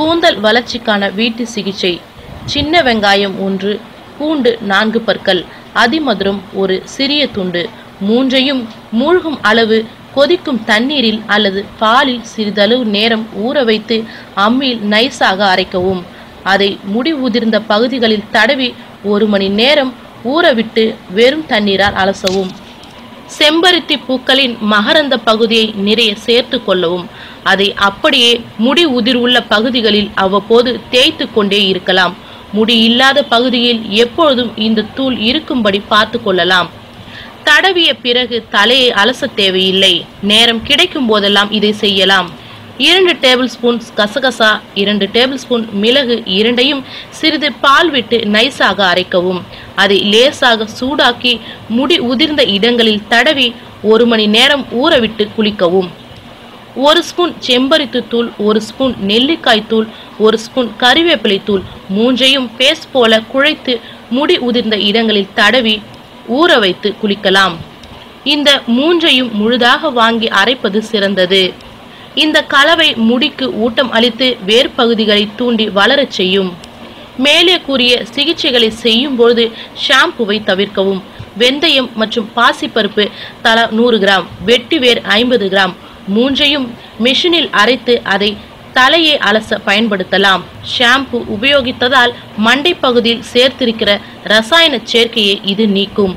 கூந்தல் வளர்ச்சிக்கான வீட்டு சிகிச்சை. சின்ன வெங்காயம் ஒன்று பூண்டு நான்கு பற்கள் அதிமதுரம் ஒரு சிறிய துண்டு. மூன்றையும் மூழ்கும் அளவு கொதிக்கும் தண்ணீரில் அல்லது பாலில் சிறிதளவு நேரம் ஊற வைத்து அம்மியில் நைஸாக அரைக்கவும். அதை முடி உதிர்ந்த பகுதிகளில் தடவி ஒரு மணி நேரம் ஊறவிட்டு வெறும் தண்ணீரால் அலசவும். செம்பருத்தி பூக்களின் மகரந்த பகுதியை நிறைய சேர்த்து கொள்ளவும் அதை அப்படியே முடி உதிர் உள்ள பகுதிகளில் அவ்வப்போது தேய்த்து கொண்டே இருக்கலாம். முடி இல்லாத பகுதியில் எப்பொழுதும் இந்த தூள் இருக்கும்படி பார்த்து கொள்ளலாம். தடவிய பிறகு தலையை அலச தேவையில்லை. நேரம் கிடைக்கும் போதெல்லாம் இதை செய்யலாம். இரண்டு டேபிள் ஸ்பூன் கசகசா இரண்டு டேபிள் ஸ்பூன் மிளகு இரண்டையும் சிறிது பால் விட்டு நைஸாக அரைக்கவும். அதை லேசாக சூடாக்கி முடி உதிர்ந்த இடங்களில் தடவி ஒரு மணி நேரம் ஊறவிட்டு குளிக்கவும். ஒரு ஸ்பூன் செம்பருத்தி தூள் ஒரு ஸ்பூன் நெல்லிக்காய் தூள் ஒரு ஸ்பூன் கறிவேப்பிலை தூள் மூன்றையும் பேஸ்ட் போல குழைத்து முடி உதிர்ந்த இடங்களில் தடவி ஊற வைத்து குளிக்கலாம். இந்த மூன்றையும் முழுதாக வாங்கி அரைப்பது சிறந்தது. இந்த கலவை முடிக்கு ஊட்டம் அளித்து வேர் பகுதிகளை தூண்டி வளரச் செய்யும். மேலே கூறிய சிகிச்சைகளை செய்யும் பொழுது ஷாம்புவை தவிர்க்கவும். வெந்தயம் மற்றும் பாசிப்பருப்பு தலா நூறு கிராம் வெட்டி வேர் ஐம்பது கிராம். மூன்றையும் மிஷினில் அரைத்து அதை தலையை அலச பயன்படுத்தலாம். ஷாம்பு உபயோகித்ததால் மண்டை பகுதியில் சேர்த்திருக்கிற ரசாயன சேர்க்கையை இது நீக்கும்.